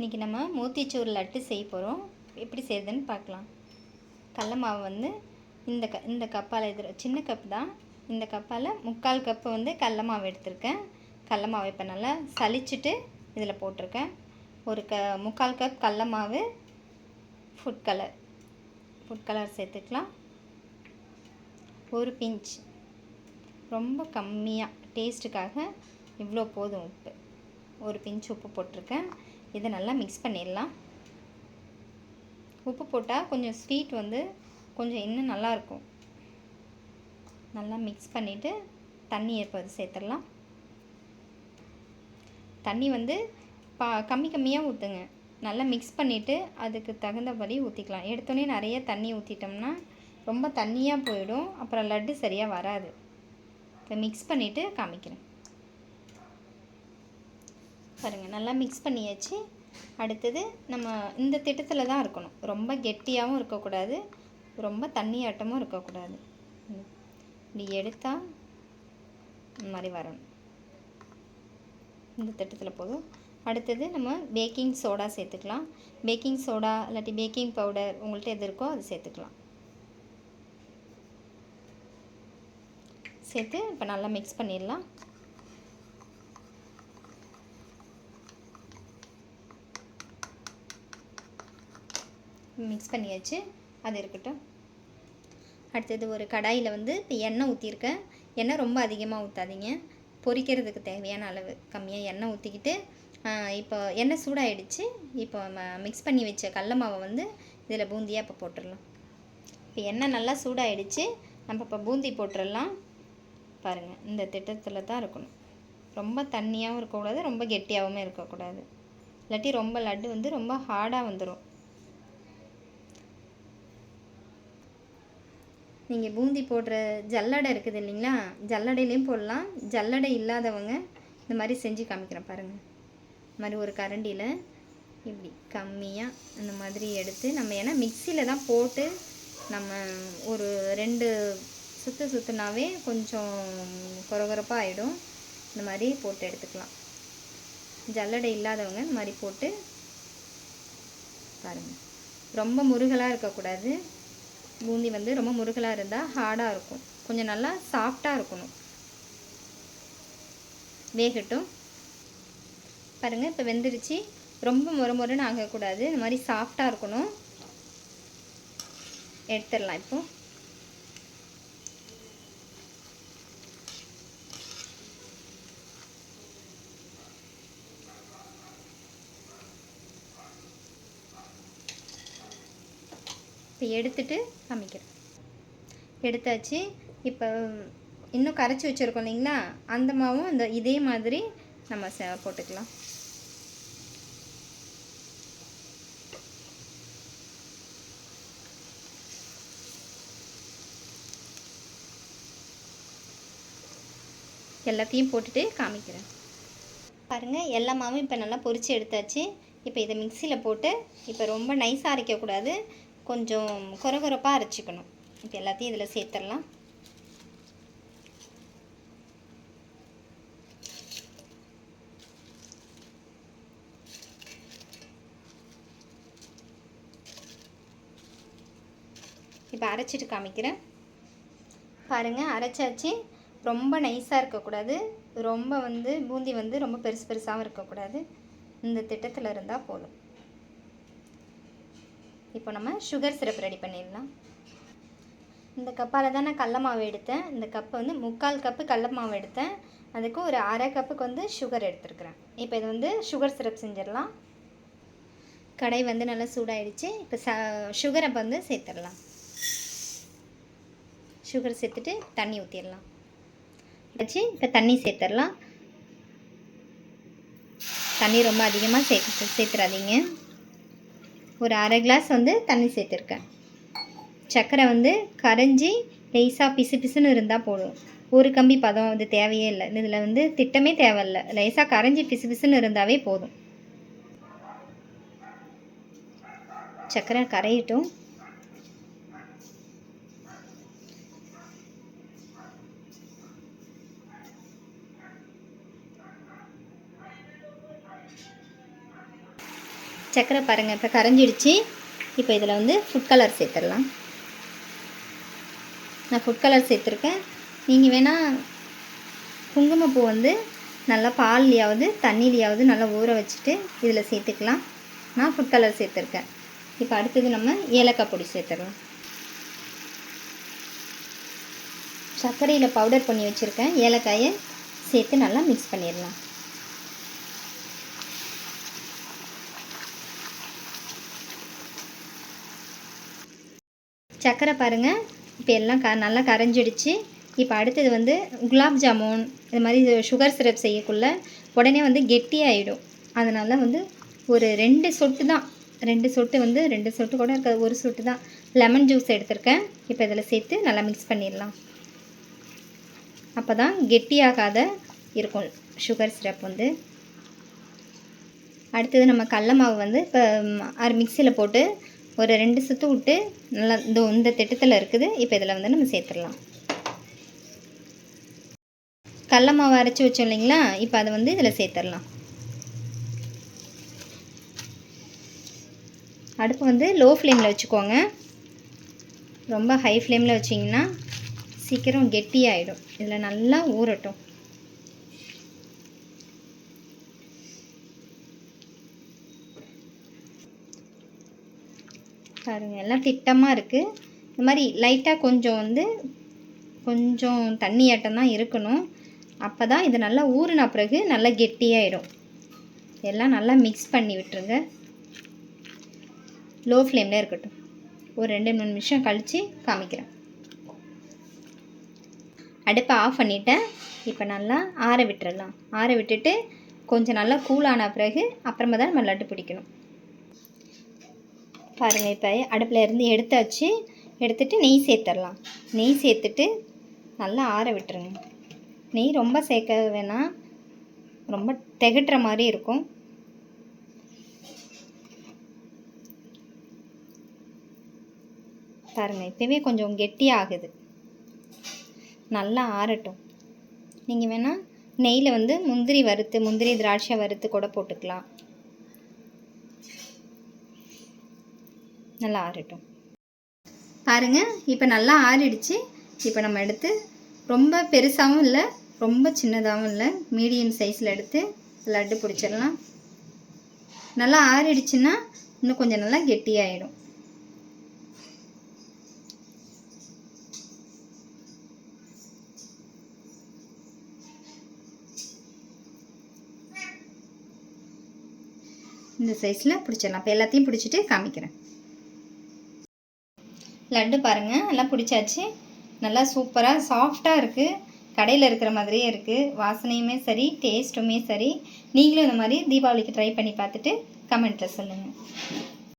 இன்றைக்கி நம்ம மூத்திச்சூர் லட்டு செய்ய போகிறோம் எப்படி செய்யுதுன்னு பார்க்கலாம். கடல மாவு வந்து இந்த க இந்த கப்பால் எதிர சின்ன கப் தான். இந்த கப்பால் முக்கால் கப்பு வந்து கடல மாவு எடுத்திருக்கேன். கடல மாவு இப்போ நல்லா சலிச்சுட்டு இதில் போட்டிருக்கேன். ஒரு க முக்கால் கப் கடல மாவு ஃபுட் கலர் ஃபுட் கலர் சேர்த்துக்கலாம். ஒரு பிஞ்ச். ரொம்ப கம்மியாக டேஸ்ட்டுக்காக இவ்வளோ போதும் உப்பு. ஒரு பிஞ்ச் உப்பு போட்டிருக்கேன். இதை நல்லா மிக்ஸ் பண்ணிடலாம். உப்பு போட்டால் கொஞ்சம் ஸ்வீட் வந்து கொஞ்சம் இன்னும் நல்லாயிருக்கும். நல்லா மிக்ஸ் பண்ணிவிட்டு தண்ணி ஏற்பது சேர்த்துடலாம். தண்ணி வந்து பா கம்மி கம்மியாக ஊற்றுங்க நல்லா மிக்ஸ் பண்ணிவிட்டு அதுக்கு தகுந்தபடி ஊற்றிக்கலாம் எடுத்தோடனே நிறைய தண்ணி ஊற்றிட்டோம்னா ரொம்ப தண்ணியாக போயிடும். அப்புறம் லட்டு சரியாக வராது. இப்போ மிக்ஸ் பண்ணிவிட்டு காமிக்கிறேன். பாருங்கள் நல்லா மிக்ஸ் பண்ணியாச்சு. அடுத்தது நம்ம இந்த திட்டத்தில் தான் இருக்கணும். ரொம்ப கெட்டியாகவும் இருக்கக்கூடாது. ரொம்ப தண்ணியாட்டமும் இருக்கக்கூடாது. இப்படி எடுத்தால் இந்த மாதிரி வரணும். இந்த திட்டத்தில் போதும். அடுத்தது நம்ம பேக்கிங் சோடா சேர்த்துக்கலாம். பேக்கிங் சோடா இல்லாட்டி பேக்கிங் பவுடர் உங்கள்கிட்ட எது இருக்கோ அது சேர்த்துக்கலாம். சேர்த்து இப்போ நல்லா மிக்ஸ் பண்ணிடலாம். மிக்ஸ் பண்ணியாச்சு. அது இருக்கட்டும். அடுத்தது ஒரு கடாயில் வந்து இப்போ எண்ணெய் ஊற்றிருக்கேன் எண்ணெய் ரொம்ப அதிகமாக ஊற்றாதீங்க பொரிக்கிறதுக்கு தேவையான அளவு கம்மியாக எண்ணெய் ஊற்றிக்கிட்டு இப்போ எண்ணெய் சூடாகிடுச்சு இப்போ மிக்ஸ் பண்ணி வச்ச கடல மாவை வந்து இதில் பூந்தியாக இப்போ போட்டுடலாம் இப்போ எண்ணெய் நல்லா சூடாகிடுச்சு நம்ம இப்போ பூந்தி போட்டுடலாம் பாருங்கள் இந்த திட்டத்தில் தான் இருக்கணும். ரொம்ப தண்ணியாகவும் இருக்கக்கூடாது ரொம்ப கெட்டியாகவும் இருக்கக்கூடாது. இல்லாட்டி ரொம்ப லட்டு வந்து ரொம்ப ஹார்டாக வந்துடும் நீங்கள் பூந்தி போடுற ஜல்லடை இருக்குது இல்லைங்களா? ஜல்லடையிலையும் போடலாம். ஜல்லடை இல்லாதவங்க இந்த மாதிரி செஞ்சு காமிக்கிறேன் பாருங்கள் இந்த மாதிரி ஒரு கரண்டியில் இப்படி கம்மியாக இந்த மாதிரி எடுத்து நம்ம ஏன்னா மிக்சியில் தான் போட்டு நம்ம ஒரு ரெண்டு சுற்று சுற்றுனாவே கொஞ்சம் கொரகொரப்பாக ஆகிடும் இந்த மாதிரி போட்டு எடுத்துக்கலாம். ஜல்லடை இல்லாதவங்க இந்த மாதிரி போட்டு பாருங்கள் ரொம்ப முருகலாக இருக்கக்கூடாது. பூந்தி வந்து ரொம்ப முருகலாக இருந்தால் ஹார்டாக இருக்கும். கொஞ்சம் நல்லா சாஃப்டாக இருக்கணும். வேகட்டும். பாருங்கள் இப்போ வெந்துருச்சு. ரொம்ப முறை முறைன்னு ஆகக்கூடாது. இந்த மாதிரி சாஃப்டாக இருக்கணும். எடுத்துடலாம் இப்போது இப்போ எடுத்துட்டு காமிக்கிறேன் எடுத்தாச்சு. இப்போ இன்னும் கரைச்சி வச்சுருக்கோம் இல்லைங்களா? அந்த மாவும் இந்த இதே மாதிரி நம்ம ச போட்டுக்கலாம். எல்லாத்தையும் போட்டுட்டு காமிக்கிறேன். பாருங்கள் எல்லா மாவும் இப்போ நல்லா பொரித்து எடுத்தாச்சு. இப்போ இதை மிக்சியில் போட்டு இப்போ ரொம்ப நைஸாக அரைக்கக்கூடாது. கொஞ்சம் குறகுறப்பாக அரைச்சிக்கணும். இப்போ எல்லாத்தையும் இதில் சேர்த்துடலாம். இப்போ அரைச்சிட்டு காமிக்கிறேன். பாருங்கள் அரைச்சாச்சு. ரொம்ப நைஸாக இருக்கக்கூடாது. ரொம்ப வந்து பூந்தி வந்து ரொம்ப பெருசு பெருசாகவும் இருக்கக்கூடாது. இந்த திட்டத்தில் இருந்தால் போதும். இப்போ நம்ம சுகர் சிரப் ரெடி பண்ணிடலாம். இந்த கப்பால் தான் நான் கடல மாவு எடுத்தேன். இந்த கப்பு வந்து முக்கால் கப்பு கடல மாவு எடுத்தேன். அதுக்கு ஒரு அரை கப்புக்கு வந்து சுகர் எடுத்துருக்குறேன். இப்போ இது வந்து சுகர் சிரப் செஞ்சிடலாம். கடை வந்து நல்லா சூடாயிடுச்சு. இப்போ ச சுகரை வந்து சேர்த்துடலாம். சுகர் சேர்த்துட்டு தண்ணி ஊற்றிடலாம் வச்சு இப்போ தண்ணி சேர்த்துடலாம். தண்ணி ரொம்ப அதிகமாக சேர்த்து சேர்த்துறாதீங்க. ஒரு அரை கிளாஸ் வந்து தண்ணி சேர்த்துருக்கேன். சர்க்கரை வந்து கரைஞ்சி லேசாக பிசு பிசுன்னு இருந்தால் போதும். ஒரு கம்பி பதம் வந்து தேவையே இல்லை. இதில் வந்து திட்டமே தேவையில்லை. லேசாக கரைஞ்சி பிசு பிசுன்னு இருந்தாவே போதும். சர்க்கரை கரையிட்டும். சர்க்கரை பாருங்கள் இப்போ கரைஞ்சிடுச்சு. இப்போ இதில் வந்து ஃபுட் கலர் சேர்த்துடலாம். நான் ஃபுட் கலர் சேர்த்துருக்கேன். நீங்கள் வேணால் குங்குமப்பூ வந்து நல்லா பால்லையாவது தண்ணிலையாவது நல்லா ஊற வச்சுட்டு இதில் சேர்த்துக்கலாம். நான் ஃபுட் கலர் சேர்த்துருக்கேன். இப்போ அடுத்தது நம்ம ஏலக்காய் பொடி சேர்த்துடலாம். சர்க்கரையில் பவுடர் பண்ணி வச்சுருக்கேன். ஏலக்காயை சேர்த்து நல்லா மிக்ஸ் பண்ணிடலாம். சர்க்கரை பாருங்கள் இப்போ எல்லாம் க நல்லா கரைஞ்சிடுச்சு. இப்போ அடுத்தது வந்து குலாப் ஜாமுன் இது மாதிரி சுகர் சிரப் செய்யக்குள்ள உடனே வந்து கெட்டியாயிடும். அதனால் வந்து ஒரு ரெண்டு சொட்டு தான். ரெண்டு சொட்டு வந்து ரெண்டு சொட்டு கூட இருக்காது ஒரு சொட்டு தான். லெமன் ஜூஸ் எடுத்திருக்கேன். இப்போ இதில் சேர்த்து நல்லா மிக்ஸ் பண்ணிடலாம். அப்போ தான் கெட்டியாகாத இருக்கும் சுகர் சிரப் வந்து. அடுத்தது நம்ம கடல மாவு வந்து இப்போ மிக்சியில் போட்டு ஒரு ரெண்டு சுற்று விட்டு நல்லா இந்த இந்த திட்டத்தில் இருக்குது. இப்போ இதில் வந்து நம்ம சேர்த்துடலாம். கடல மாவு அரைச்சி வச்சோம் இல்லைங்களா? இப்போ அதை வந்து இதில் சேர்த்துடலாம். அடுப்பு வந்து லோ ஃப்ளேமில் வச்சுக்கோங்க. ரொம்ப ஹை ஃப்ளேமில் வச்சிங்கன்னா சீக்கிரம் கெட்டியாகிடும் இதில் நல்லா ஊறட்டும். பாருங்க எல்லாம் திட்டமாக இருக்குது இந்த மாதிரி லைட்டாக கொஞ்சம் வந்து கொஞ்சம் தண்ணி ஆட்டம் தான் இருக்கணும். அப்போ தான் இது நல்லா ஊறின பிறகு நல்லா கெட்டியாயிடும். எல்லாம் நல்லா மிக்ஸ் பண்ணி விட்டுருங்க. லோ ஃப்ளேமில் இருக்கட்டும். ஒரு ரெண்டு மூணு நிமிஷம் கழித்து காமிக்கிறேன். அடுப்பை ஆஃப் பண்ணிட்டேன். இப்போ நல்லா ஆற விட்டுறலாம். ஆற விட்டுட்டு கொஞ்சம் நல்லா கூலான பிறகு அப்புறமா தான் நம்ம லட்டு பிடிக்கணும். பாருங்கள் இப்போ அடுப்பில் இருந்து எடுத்தாச்சு எடுத்துட்டு நெய் சேர்த்துடலாம். நெய் சேர்த்துட்டு நல்லா ஆற விட்டுருங்க. நெய் ரொம்ப சேர்க்க வேணாம் ரொம்ப திகட்டுற மாதிரி இருக்கும். பாருங்கள் இப்போவே கொஞ்சம் கெட்டியாகுது. நல்லா ஆறட்டும். நீங்கள் வேணால் நெய்யில் வந்து முந்திரி வறுத்து முந்திரி திராட்சை வறுத்து கூட போட்டுக்கலாம். நல்லா ஆறட்டும். பாருங்கள் இப்போ நல்லா ஆறிடுச்சு. இப்போ நம்ம எடுத்து ரொம்ப பெருசாகவும் இல்லை ரொம்ப சின்னதாகவும் இல்லை மீடியம் சைஸில் எடுத்து லட்டு பிடிச்சிடலாம். நல்லா ஆறிடுச்சுன்னா இன்னும் கொஞ்சம் நல்லா கெட்டியாயிடும். இந்த சைஸில் பிடிச்சிடலாம். இப்போ எல்லாத்தையும் பிடிச்சிட்டு காமிக்கிறேன். லட்டு பாருங்கள் எல்லாம் பிடிச்சாச்சு. நல்லா சூப்பராக சாஃப்டாக இருக்குது கடையில் இருக்கிற மாதிரியே இருக்குது வாசனையுமே சரி டேஸ்ட்டுமே சரி. நீங்களும் இந்த மாதிரி தீபாவளிக்கு ட்ரை பண்ணி பார்த்துட்டு கமெண்ட்டில் சொல்லுங்கள்